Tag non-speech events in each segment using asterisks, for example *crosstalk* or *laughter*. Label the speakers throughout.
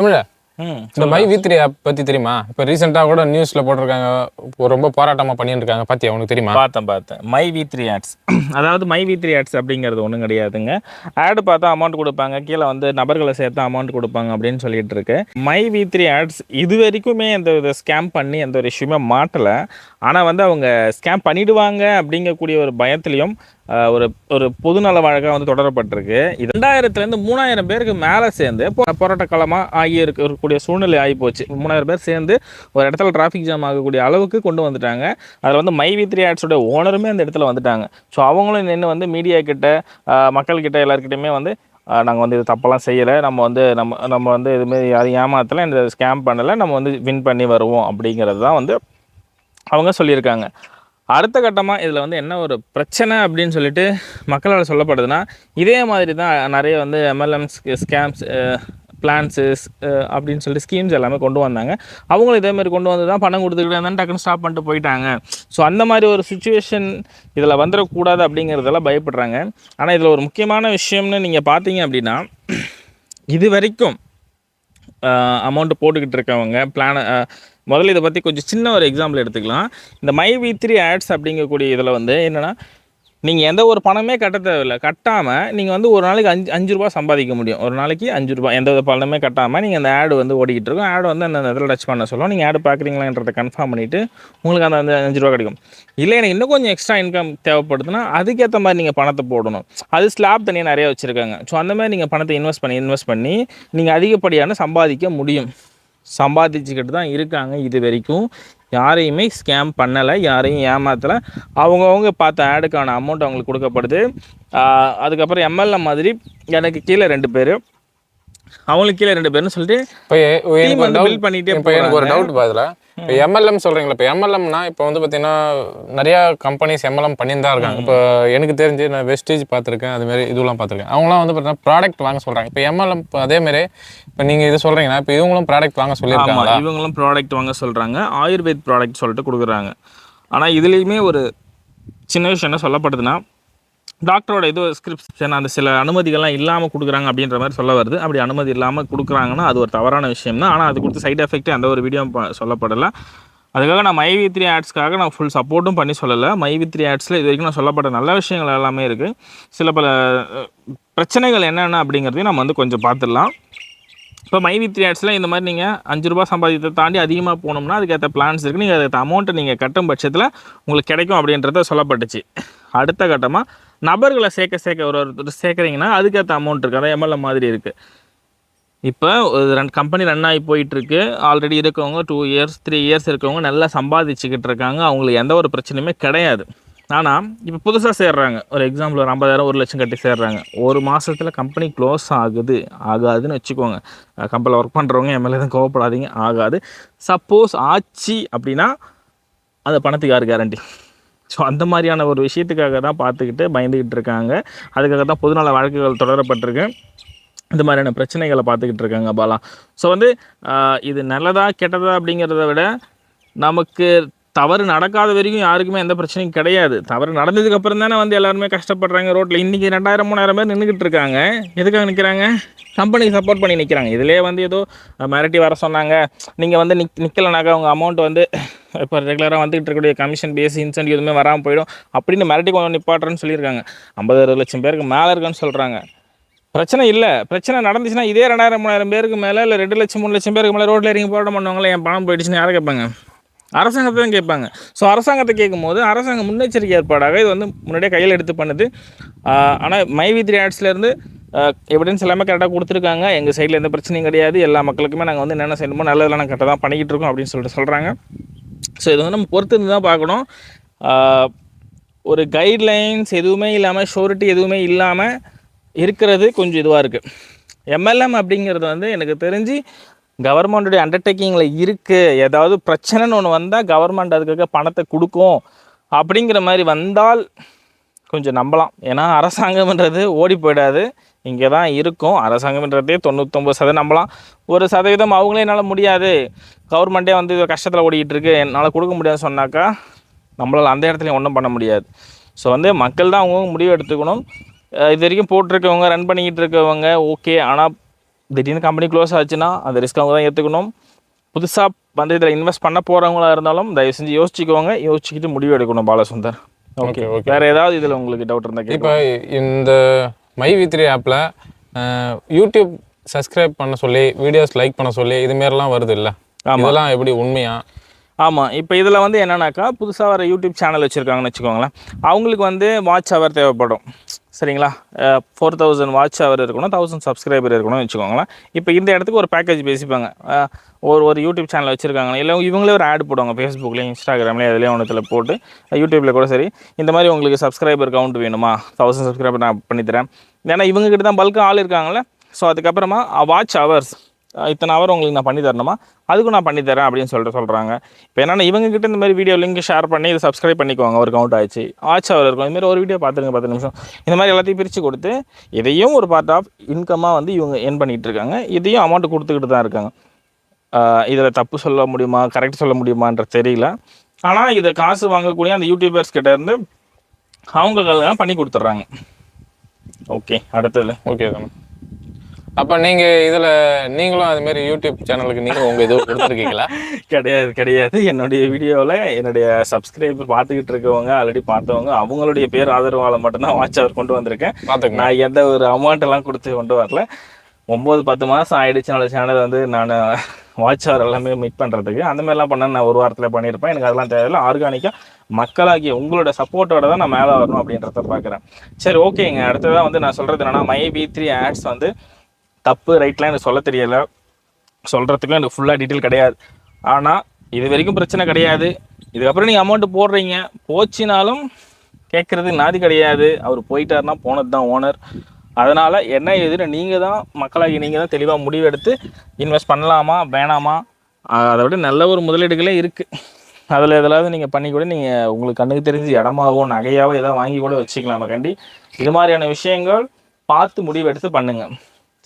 Speaker 1: தமிழ இந்த my V three app பத்தி தெரியுமா? இப்போ ரீசெண்டாக கூட நியூஸ்ல போட்டிருக்காங்க. ரொம்ப போராட்டமா பண்ணிட்டு இருக்காங்க. பாத்தியா உனக்கு தெரியுமா?
Speaker 2: பார்த்தேன் பார்த்தேன். மை வி த்ரீ ஆட்ஸ் அதாவது மை வி த்ரீ ஆட்ஸ் அப்படிங்கிறது ஒன்றும் கிடையாதுங்க. ஆடு பார்த்தா அமௌண்ட் கொடுப்பாங்க. கீழே வந்து நபர்களை சேர்த்து அமௌண்ட் கொடுப்பாங்க அப்படின்னு சொல்லிட்டு இருக்கு. மை வி த்ரீ ஆட்ஸ் இது வரைக்குமே எந்த வித ஸ்கேம் பண்ணி எந்த ஒரு இஷ்யூமே மாட்டலை. ஆனால் வந்து அவங்க ஸ்கேம் பண்ணிடுவாங்க அப்படிங்கக்கூடிய ஒரு பயத்துலையும் ஒரு ஒரு பொதுநல வழக்காக வந்து தொடரப்பட்டிருக்கு. இது ரெண்டாயிரத்துலேருந்து மூணாயிரம் பேருக்கு மேலே சேர்ந்து போராட்டக்காலமாக போராட்ட காலமாக ஆகி இருக்க- இருக்கக்கூடிய சூழ்நிலை ஆகி போச்சு. மூணாயிரம் பேர் சேர்ந்து ஒரு இடத்துல டிராஃபிக் ஜாம் ஆகக்கூடிய அளவுக்கு கொண்டு வந்துட்டாங்க. அதில் வந்து மை வி த்ரீ ஆட்ஸோட ஓனருமே அந்த இடத்துல வந்துட்டாங்க. ஸோ அவங்களும் நின்று வந்து மீடியா கிட்ட மக்கள்கிட்ட எல்லாருக்கிட்டையுமே வந்து நாங்கள் வந்து இது தப்பெல்லாம் செய்யலை. நம்ம வந்து நம்ம நம்ம வந்து இதுமாரி யாரும் ஏமாத்தலை இந்த ஸ்கேம் பண்ணலை. நம்ம வந்து வின் பண்ணி வருவோம் அப்படிங்கிறது தான் வந்து அவங்க சொல்லியிருக்காங்க. அடுத்த கட்டமாக இதில் வந்து என்ன ஒரு பிரச்சனை அப்படின்னு சொல்லிட்டு மக்களால் சொல்லப்படுதுன்னா இதே மாதிரி தான் நிறைய வந்து எம்எல்எம்ஸ் ஸ்கேம்ஸ் பிளான்ஸு அப்படின்னு சொல்லிட்டு ஸ்கீம்ஸ் எல்லாமே கொண்டு வந்தாங்க. அவங்களும் இதேமாதிரி கொண்டு வந்து தான் பணம் கொடுத்துக்கிட்டே இருந்தாலும் டக்குன்னு ஸ்டாப் பண்ணிட்டு போயிட்டாங்க. ஸோ அந்த மாதிரி ஒரு சுச்சுவேஷன் இதில் வந்துடக்கூடாது அப்படிங்கிறதெல்லாம் பயப்படுறாங்க. ஆனால் இதில் ஒரு முக்கியமான விஷயம்னு நீங்கள் பார்த்தீங்க அப்படின்னா இது வரைக்கும் அமௌண்ட்டு போட்டுக்கிட்டு இருக்கவங்க பிளான முதல்ல இதை பற்றி கொஞ்சம் சின்ன ஒரு எக்ஸாம்பிள் எடுத்துக்கலாம். இந்த மை வி த்ரீ ஆட்ஸ் அப்படிங்கக்கூடிய இதில் வந்து என்னென்னா நீங்கள் எந்த ஒரு பணமே கட்ட தேவையில்லை. கட்டாமல் நீங்கள் வந்து ஒரு நாளைக்கு அஞ்சு அஞ்சு ரூபா சம்பாதிக்க முடியும். ஒரு நாளைக்கு அஞ்சு ரூபா எந்த வித பணமே கட்டாமல் நீங்கள் அந்த ஆடு வந்து ஓடிக்கிட்டு இருக்கும். ஆடு வந்து அந்த இதில் டச் பண்ண சொல்லுவோம் நீங்கள் ஆடு பார்க்குறீங்களான்றதை கன்ஃபார்ம் பண்ணிவிட்டு உங்களுக்கு அந்த அந்த அஞ்சு ரூபா கிடைக்கும். இல்லை எனக்கு இன்னும் கொஞ்சம் எக்ஸ்ட்ரா இன்கம் தேவைப்படுதுன்னா அதுக்கேற்ற மாதிரி நீங்கள் பணத்தை போடணும். அது ஸ்லாப் தனியாக நிறைய வச்சுருக்காங்க. ஸோ அந்த மாதிரி நீங்கள் பணத்தை இன்வெஸ்ட் பண்ணி இன்வெஸ்ட் பண்ணி நீங்கள் அதிகப்படியான சம்பாதிக்க முடியும். சம்பாதிச்சுக்கிட்டு தான் இருக்காங்க இது வரைக்கும். யாரையுமே ஸ்கேம் பண்ணலை யாரையும் ஏமாத்தலை. அவங்கவுங்க பார்த்த ஆடுக்கான அமௌண்ட் அவங்களுக்கு கொடுக்கப்படுது. அதுக்கப்புறம் எம்எல்ஏ மாதிரி எனக்கு கீழே ரெண்டு பேர். அவங்களுக்கு கீழே ரெண்டு பேர்னு சொல்லிட்டு build பண்ணிட்டே
Speaker 1: இப்போ எனக்கு ஒரு. டவுட் பாதுல இப்போ எம்எல்எம் சொல்கிறீங்களா இப்போ எம்எல்எம்னா இப்போ வந்து பார்த்தீங்கன்னா நிறையா கம்பெனிஸ் எம்எல்எம் பண்ணியிருந்தா இருக்காங்க. இப்போ எனக்கு தெரிஞ்சு நான் வெஸ்டேஜ் பார்த்துருக்கேன் அதுமாரி இதுவெல்லாம் பார்த்துருக்கேன். அவங்களாம் வந்து பார்த்தீங்கன்னா ப்ராடக்ட் வாங்க சொல்கிறாங்க இப்போ எம்எல்எம் அதே இப்போ நீங்கள் இது சொல்கிறீங்கன்னா இப்போ இவங்களும் ப்ராடக்ட் வாங்க சொல்லியிருக்காங்க
Speaker 2: இவங்களும் ப்ராடக்ட் வாங்க சொல்கிறாங்க ஆயுர்வேத் ப்ராடக்ட் சொல்லிட்டு கொடுக்குறாங்க. ஆனால் இதுலேயுமே ஒரு சின்ன விஷயம் என்ன சொல்லப்படுதுன்னா டாக்டரோட இது ஸ்கிரிப்ஷன் அந்த சில அனுமதிகள்லாம் இல்லாமல் கொடுக்குறாங்க அப்படின்ற மாதிரி சொல்ல வருது. அப்படி அனுமதி இல்லாமல் கொடுக்குறாங்கன்னா அது ஒரு தவறான விஷயம் தான். ஆனால் அது கொடுத்த சைட் எஃபெக்ட் அந்த ஒரு வீடியோ சொல்லப்படலை. அதுக்காக நான் மைவி த்ரீ ஆட்ஸ்க்காக நான் ஃபுல் சப்போர்ட்டும் பண்ணி சொல்லலை. மைவி த்ரீ ஆட்ஸில் இது வரைக்கும் நான் சொல்லப்பட்ட நல்ல விஷயங்கள் எல்லாமே இருக்குது சில பல பிரச்சனைகள் என்னென்ன அப்படிங்கிறதையும் நம்ம வந்து கொஞ்சம் பார்த்துடலாம். இப்போ மைவி த்ரீ ஆட்ஸில் இந்த மாதிரி நீங்கள் அஞ்சு ரூபா சம்பாதித்தை தாண்டி அதிகமாக போனோம்னா அதுக்கேற்ற பிளான்ஸ் இருக்குது நீங்கள் அதுக்கு அமௌண்ட்டை நீங்கள் கட்டும் பட்சத்தில் உங்களுக்கு கிடைக்கும் அப்படின்றத சொல்லப்பட்டுச்சு. அடுத்த கட்டமாக நபர்களை சேர்க்க சேர்க்க ஒரு ஒருத்தர் சேர்க்குறீங்கன்னா அதுக்கேற்ற அமௌண்ட் இருக்குது அதான் எம்எல்ஏ மாதிரி இருக்குது இப்போ ஒரு ரெண்டு கம்பெனி ரன் ஆகி போயிட்டுருக்கு. ஆல்ரெடி இருக்கவங்க டூ இயர்ஸ் த்ரீ இயர்ஸ் இருக்கவங்க நல்லா சம்பாதிச்சுக்கிட்டு இருக்காங்க. அவங்களுக்கு எந்த ஒரு பிரச்சனையுமே கிடையாது. ஆனால் இப்போ புதுசாக சேர்றாங்க. ஒரு எக்ஸாம்பிள் ஒரு ஐம்பதாயிரம் ஒரு லட்சம் கட்டி சேர்றாங்க. ஒரு மாதத்தில் கம்பெனி க்ளோஸ் ஆகுது. ஆகாதுன்னு வச்சுக்கோங்க. கம்பெனியில் ஒர்க் பண்ணுறவங்க எம்எல்ஏ தான் கோவப்படாதீங்க. ஆகாது. சப்போஸ் ஆச்சு அப்படின்னா அந்த பணத்துக்கு யார் கேரண்டி ஸோ அந்த மாதிரியான ஒரு விஷயத்துக்காக தான் பார்த்துக்கிட்டு பயந்துக்கிட்டு இருக்காங்க. அதுக்காக தான் பொதுநல வழக்குகள் தொடரப்பட்டிருக்கு. இந்த மாதிரியான பிரச்சனைகளை பார்த்துக்கிட்டு இருக்காங்க பாலா. ஸோ வந்து இது நல்லதா கெட்டதா அப்படிங்கிறத விட நமக்கு தவறு நடக்காத வரைக்கும் யாருக்குமே எந்த பிரச்சனையும் கிடையாது. தவறு நடந்ததுக்கப்புறம் தானே வந்து எல்லாருமே கஷ்டப்படுறாங்க ரோட்டில் இன்றைக்கி ரெண்டாயிரம் மூணாயிரம் பேர் நின்றுக்கிட்டு இருக்காங்க. எதுக்காக நிற்கிறாங்க கம்பெனிக்கு சப்போர்ட் பண்ணி நிற்கிறாங்க இதுலேயே வந்து ஏதோ மிரட்டி வர சொன்னாங்க. நீங்கள் வந்து நிக் நிற்கலைனாக்கா உங்கள் அமௌண்ட் வந்து இப்போ ரெகுலராக வந்துகிட்டு இருக்கக்கூடிய கமிஷன் பேஸ் இன்சென்டிவ் எதுவுமே வராமல் போயிடும். அப்படின்னு மிரட்டி கொஞ்சம் நிப்பாட்டுறேன்னு சொல்லியிருக்காங்க. ஐம்பது அறுபது லட்சம் பேருக்கு மேலே இருக்குன்னு சொல்கிறாங்க பிரச்சனை இல்லை. பிரச்சனை நடந்துச்சுன்னா இதே ரெண்டாயிரம் மூணாயிரம் பேருக்கு மேலே இல்லை ரெண்டு லட்சம் மூணு லட்சம் பேருக்கு மேலே ரோட்டில் இறங்கி போராட்டம் பண்ணுவாங்களே என் பணம் போயிடுச்சுன்னு யாரை கேட்பாங்க? அரசாங்கத்தை தான் கேட்பாங்க. ஸோ அரசாங்கத்தை கேட்கும்போது அரசாங்கம் முன்னெச்சரிக்கை ஏற்பாடாக இது வந்து முன்னாடியே கையில் எடுத்து பண்ணுது. ஆனால் மைவி த்ரீ ஆட்ஸ்லேருந்து எவிடன்ஸ் எல்லாமே கரெக்டாக கொடுத்துருக்காங்க. எங்கள் சைடில் எந்த பிரச்சனையும் கிடையாது. எல்லா மக்களுக்குமே நாங்கள் வந்து என்னென்ன செய்யணுமோ நல்லதில் நாங்கள் கரெக்டாக தான் பண்ணிக்கிட்டு இருக்கோம் அப்படின்னு சொல்லிட்டு சொல்கிறாங்க ஸோ இது வந்து நம்ம பொறுத்து இருந்து தான் பார்க்கணும். ஒரு கைட்லைன்ஸ் எதுவுமே இல்லாமல் ஷோரிட்டி எதுவுமே இல்லாமல் இருக்கிறது கொஞ்சம் இதுவாக இருக்குது எம்எல்எம் அப்படிங்கிறது வந்து எனக்கு தெரிஞ்சு கவர்மெண்ட்டுடைய அண்டர்டேக்கிங்கில் இருக்குது ஏதாவது பிரச்சனைன்னு ஒன்று வந்தால் கவர்மெண்ட் அதுக்காக பணத்தை கொடுக்கும் அப்படிங்கிற மாதிரி வந்தால் கொஞ்சம் நம்பலாம். ஏன்னா அரசாங்கம்ன்றது ஓடி போயிடாது. இங்கே தான் இருக்கும். அரசாங்கம்ன்றதே தொண்ணூத்தொம்பது சதவீதம் நம்பலாம். ஒரு சதவீதம் அவங்களே என்னால் முடியாது. கவர்மெண்ட்டே வந்து கஷ்டத்தில் ஓடிக்கிட்டு இருக்கு என்னால் கொடுக்க முடியாதுன்னு சொன்னாக்கா நம்மளால் அந்த இடத்துலையும் ஒன்றும் பண்ண முடியாது. ஸோ வந்து மக்கள் தான் அவங்கவுங்க முடிவு எடுத்துக்கணும். இது வரைக்கும் போட்டிருக்கவங்க ரன் பண்ணிக்கிட்டு இருக்கவங்க ஓகே ஆனால் திடீர்னு கம்பெனி க்ளோஸ் ஆச்சுன்னா அந்த ரிஸ்க் அவங்க தான் ஏற்றுக்கணும் புதுசாக வந்து இதில் இன்வெஸ்ட் பண்ண போகிறவங்களா இருந்தாலும் தயவு செஞ்சு யோசிச்சுக்கோங்க. யோசிச்சுக்கிட்டு முடிவு எடுக்கணும் பாலசுந்தர். ஓகே வேற ஏதாவது இதில் உங்களுக்கு டவுட் இருந்தால்
Speaker 1: இப்போ இந்த மை வி த்ரீ ஆப்பில் யூடியூப் சப்ஸ்கிரைப் பண்ண சொல்லி வீடியோஸ் லைக் பண்ண சொல்லி இது மாதிரிலாம் வருது இல்லை? இதெல்லாம் எப்படி உண்மையா?
Speaker 2: ஆமாம் இப்போ இதில் வந்து என்னன்னாக்கா புதுசாக வர யூடியூப் சேனல் வச்சுருக்காங்கன்னு வச்சுக்கோங்களேன். அவங்களுக்கு வந்து வாட்ச் ஹவர் தேவைப்படும். சரிங்களா? ஃபோர் தௌசண்ட் வாட்ச் ஹவர் இருக்கணும் தௌசண்ட் சப்ஸ்கிரைபர் இருக்கணும்னு வச்சுக்கோங்களேன். இப்போ இந்த இடத்துக்கு ஒரு பேக்கேஜ் பேசிப்பாங்க. ஒரு ஒரு யூடியூப் சேனல் வச்சுருக்காங்க இல்லை இவங்களே ஒரு ஆட் போடுவாங்க ஃபேஸ்புக்லேயும் இன்ஸ்டாகிராம்லேயும் எதுலேயும் ஒன்றத்தில் போட்டு யூடியூப்பில் கூட சரி இந்த மாதிரி உங்களுக்கு சப்ஸ்கிரைபர் கவுண்ட் வேணுமா? தௌசண்ட் சப்ஸ்கிரைபர் நான் பண்ணித்தரேன் ஏன்னா இவங்ககிட்ட தான் பல்காக ஆள் இருக்காங்களே ஸோ அதுக்கப்புறமா வாட்ச் ஹவர்ஸ் இத்தனை ஹவர் உங்களுக்கு நான் பண்ணி தரணுமா? அதுக்கும் நான் பண்ணி தரேன் அப்படின்னு சொல்லிட்டு சொல்கிறாங்க இப்போ என்னென்ன இவங்ககிட்ட இந்த மாதிரி வீடியோ லிங்க் ஷேர் பண்ணி இதை சப்ஸ்கிரைப் பண்ணிக்குவாங்க ஒரு கவுண்ட் ஆச்சு ஆச்சு அவர் இருக்கும். இதுமாதிரி ஒரு வீடியோ பார்த்துருங்க பத்து நிமிஷம். இந்த மாதிரி எல்லாத்தையும் பிரித்து கொடுத்து இதையும் ஒரு பார்ட் ஆஃப் இன்கமாக வந்து இவங்க என் பண்ணிகிட்டு இருக்காங்க. இதையும் அமௌண்ட் கொடுத்துக்கிட்டு தான் இருக்காங்க. இதில் தப்பு சொல்ல முடியுமா? கரெக்ட் சொல்ல முடியுமான்ற தெரியல. ஆனால் இதை காசு வாங்கக்கூடிய அந்த யூடியூபர்ஸ் கிட்ட இருந்து அவங்க பண்ணி கொடுத்துட்றாங்க. ஓகே அடுத்தது.
Speaker 1: ஓகே தானே அப்போ நீங்கள் இதில் நீங்களும் அது மாதிரி யூடியூப் சேனலுக்கு நீங்கள் உங்கள் இது கொடுத்துருக்கீங்களா? *laughs*
Speaker 2: கிடையாது கிடையாது. என்னுடைய வீடியோவில் என்னுடைய சப்ஸ்கிரைபர் பார்த்துக்கிட்டு இருக்கவங்க ஆல்ரெடி பார்த்தவங்க அவங்களுடைய பேர் ஆதரவால் மட்டும்தான் வாட்ச் அவர் கொண்டு வந்திருக்கேன். நான் எந்த ஒரு அமௌண்ட் எல்லாம் கொடுத்து கொண்டு வரல. ஒம்பது பத்து மாதம் ஆயிடுச்சு என்னோட சேனல் வந்து நான் வாட்ச் அவர் எல்லாமே மீட் பண்ணுறதுக்கு அந்த மாதிரிலாம் பண்ண நான் ஒரு வாரத்தில் பண்ணியிருப்பேன். எனக்கு அதெல்லாம் தேவையில்லை. ஆர்கானிக்காக மக்களாகிய உங்களோட சப்போர்ட்டோட தான் நான் மேலே வரணும் அப்படின்றத பார்க்குறேன். சரி ஓகேங்க அடுத்ததாக வந்து நான் சொல்கிறது என்னன்னா மை பி த்ரீ ஆட்ஸ் வந்து தப்பு ரைட்லாம் எனக்கு சொல்ல தெரியல. சொல்கிறதுக்கும் எனக்கு ஃபுல்லாக டீட்டெயில் கிடையாது. ஆனால் இது வரைக்கும் பிரச்சனை கிடையாது. இதுக்கப்புறம் நீங்கள் அமௌண்ட்டு போடுறீங்க. போச்சுனாலும் கேட்குறது நாதி கிடையாது. அவர் போயிட்டாருன்னா போனது தான் ஓனர் அதனால் என்ன ஏதுன்னு நீங்கள் தான் மக்களாகி நீங்கள் தான் தெளிவாக முடிவெடுத்து இன்வெஸ்ட் பண்ணலாமா வேணாமா? அதை விட நல்ல ஒரு முதலீடுகளே இருக்குது அதில் எதாவது நீங்கள் பண்ணி கூட நீங்கள் உங்களுக்கு கண்ணுக்கு தெரிஞ்சு இடமாவோ நகையாவோ எதாவது வாங்கி கூட வச்சுக்கலாம். கண்டி இது மாதிரியான விஷயங்கள் பார்த்து முடிவெடுத்து பண்ணுங்கள்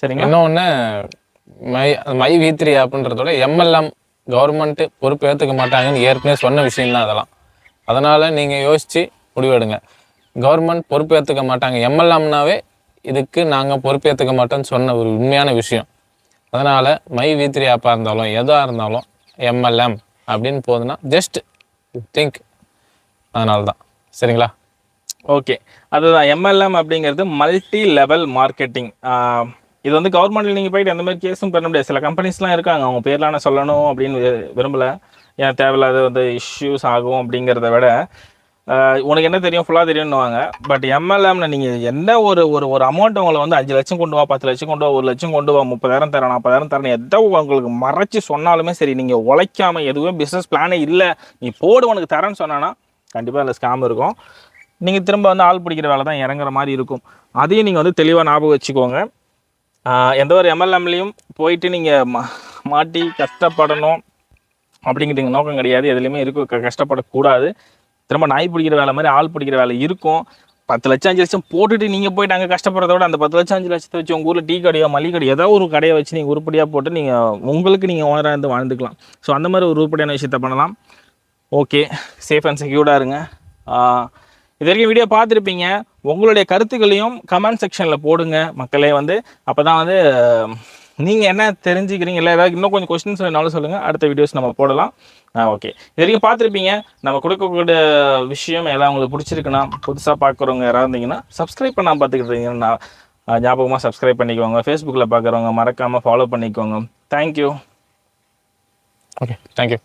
Speaker 2: சரிங்களா?
Speaker 1: இன்னொன்று மை மை வி த்ரீ ஆப்புன்றதோட எம்எல்எம் கவர்மெண்ட்டு பொறுப்பு ஏற்றுக்க மாட்டாங்கன்னு ஏற்கனவே சொன்ன விஷயம் தான் அதெல்லாம். அதனால் நீங்கள் யோசித்து முடிவெடுங்க. கவர்மெண்ட் பொறுப்பு ஏற்றுக்க மாட்டாங்க. எம்எல்எம்னாவே இதுக்கு நாங்கள் பொறுப்பு ஏற்றுக்க மாட்டோம்னு சொன்ன ஒரு உண்மையான விஷயம். அதனால் மை வி த்ரீ ஆப்பாக இருந்தாலும் எதாக இருந்தாலும் எம்எல்எம் அப்படின்னு போகுதுன்னா ஜஸ்ட் திங்க் அதனால தான் சரிங்களா?
Speaker 2: ஓகே அதுதான் எம்எல்எம் அப்படிங்கிறது மல்டி லெவல் மார்க்கெட்டிங் இது வந்து கவர்மெண்ட்ல நீங்கள் போயிட்டு அந்த மாதிரி கேஸும் பண்ண முடியாது. சில கம்பெனிஸ்லாம் இருக்காங்க. அவங்க பேர்லாம் நான் சொல்லணும் அப்படின்னு விரும்பலை விரும்பல. ஏன் தேவையில்லாத வந்து இஷ்யூஸ் ஆகும் அப்படிங்கிறத விட உனக்கு என்ன தெரியும்? ஃபுல்லாக தெரியும்னுவாங்க. பட் எம்எல்எம்ல நீங்கள் எந்த ஒரு ஒரு ஒரு அமௌண்ட் உங்களை வந்து அஞ்சு லட்சம் கொண்டு வா பத்து லட்சம் கொண்டு வா ஒரு லட்சம் கொண்டு வா முப்பதாயிரம் தரேன் நாற்பதாயிரம் தரேன் எதோ உங்களுக்கு மறைச்சு சொன்னாலுமே சரி நீங்கள் உழைக்காம எதுவுமே பிஸ்னஸ் பிளானே இல்லை. நீ போடு உனக்கு தரேன்னு சொன்னானா கண்டிப்பாக அதில் ஸ்கேம் இருக்கும். நீங்கள் திரும்ப வந்து ஆள் பிடிக்கிற வேலை தான் இறங்குற மாதிரி இருக்கும். அதையும் நீங்கள் வந்து தெளிவாக ஞாபகம் வச்சுக்கோங்க. எந்த ஒரு எம்எல்எம்லேயும் போயிட்டு நீங்கள் மா மாட்டி கஷ்டப்படணும் அப்படிங்கிறது நோக்கம் கிடையாது. எதுலேயுமே இருக்கும் க- கஷ்டப்படக்கூடாது. திரும்ப நாய் பிடிக்கிற வேலை மாதிரி ஆள் பிடிக்கிற வேலை இருக்கும். பத்து லட்சம் அஞ்சு லட்சம் போட்டுட்டு நீங்கள் போயிட்டு அங்கே கஷ்டப்படுறத விட அந்த பத்து லட்சம் அஞ்சு லட்சத்தை வச்சு உங்கள் ஊரில் டீ கடையோ மளிகை கடை ஏதோ ஒரு கடையை வச்சு நீங்கள் உருப்படியாக போட்டு நீங்கள் உங்களுக்கு நீங்கள் ஓனராக இருந்து வாழ்ந்துக்கலாம். ஸோ அந்த மாதிரி ஒரு உருப்படியான விஷயத்த பண்ணலாம். ஓகே சேஃப் அண்ட் செக்யூர்டாக இருங்க. இது வரைக்கும் வீடியோ பார்த்துருப்பீங்க. உங்களுடைய கருத்துக்களையும் கமெண்ட் செக்ஷனில் போடுங்க. மக்களே வந்து அப்போ தான் வந்து நீங்கள் என்ன தெரிஞ்சுக்கிறீங்க இல்லை ஏதாவது இன்னும் கொஞ்சம் கொஸ்டின்ஸ் வேணாலும் சொல்லுங்கள் அடுத்த வீடியோஸ் நம்ம போடலாம். ஆ ஓகே இது வரைக்கும் பார்த்துருப்பீங்க. நம்ம கொடுக்கக்கூடிய விஷயம் எல்லாம் உங்களுக்கு பிடிச்சிருக்குன்னா புதுசாக பார்க்குறவங்க யாராவது இருந்தீங்கன்னா சப்ஸ்கிரைப் பண்ணால் பார்த்துக்கிட்டு ஞாபகமாக சப்ஸ்கிரைப் பண்ணிக்கோங்க. ஃபேஸ்புக்கில் பார்க்குறவங்க மறக்காமல் ஃபாலோ பண்ணிக்கோங்க. Thank you
Speaker 1: okay thank you